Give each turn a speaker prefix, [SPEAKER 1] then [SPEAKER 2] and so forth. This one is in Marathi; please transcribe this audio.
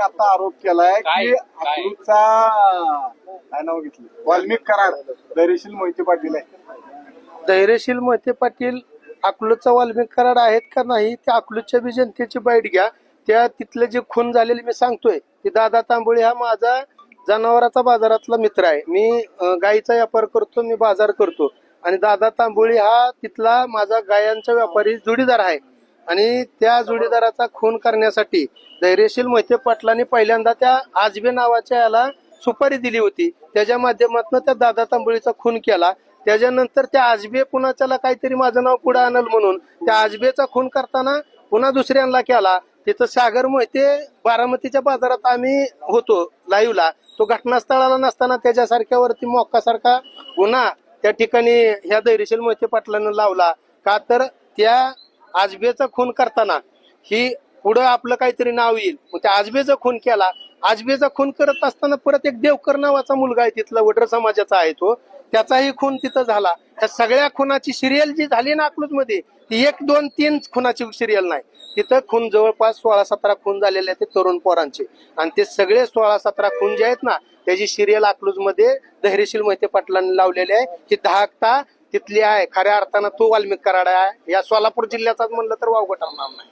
[SPEAKER 1] पाटलांनी आता आरोप केलाय? की? अकलूजचा काय नाव घेतलं? वाल्मिक कराड धैर्यशील मोहिते पाटील आहे.
[SPEAKER 2] धैर्यशील मोहिते पाटील अकलूजचा वाल्मिक कराड आहेत का नाही त्या अकलूजच्या बी जनतेची बाईट घ्या. त्या तिथले जे खून झालेले मी सांगतोय की दादा तांबोळी हा माझा जनावराचा बाजारातला मित्र आहे. मी अं, गाईचा व्यापार करतो मी बाजार करतो. आणि दादा तांबोळी हा तिथला माझा गायांचा व्यापारी जोडीदार आहे. आणि त्या जोडीदाराचा खून करण्यासाठी धैर्यशील मोहिते पाटलांनी पहिल्यांदा त्या आजबे नावाच्या याला सुपारी दिली होती. त्याच्या माध्यमातून त्या दादा तांबोळीचा खून केला. त्याच्यानंतर त्या आजबे पुन्हा त्याला काहीतरी माझं नाव पुढे आणल म्हणून त्या आजबेचा खून करताना पुन्हा दुसऱ्यांना केला. तिथं सागर मोहिते बारामतीच्या बाजारात आम्ही होतो लाईव्हला तो घटनास्थळाला नसताना त्याच्यासारख्यावरती मोक्कासारखा गुन्हा त्या ठिकाणी ह्या धैर्यशील मोहिते पाटलानं लावला. का तर त्या आजबेचा खून करताना ही पुढं आपलं काहीतरी नाव येईल. मग त्या आजबेचा खून केला. आजबेचा खून करत असताना परत एक देवकर नावाचा मुलगा आहे तिथला वडर समाजाचा आहे तो. त्याचाही खून तिथं झाला. त्या सगळ्या खुनाची सिरियल जी झाली ना अकलूजमध्ये ती एक दोन तीन खुनाची सिरियल नाही. तिथं खून जवळपास सोळा सतरा खून झालेले आहेत ते तरुण पोरांचे. आणि ते सगळे सोळा सतरा खून जे आहेत ना त्याची सिरियल अकलूजमध्ये धैर्यशील मोहिते पाटलांनी लावलेली आहे. की दहा तिथली आहे खऱ्या अर्थानं तो वाल्मिक कराड आहे. या सोलापूर जिल्ह्याचाच म्हणलं तर वावगं ठरणार नाही.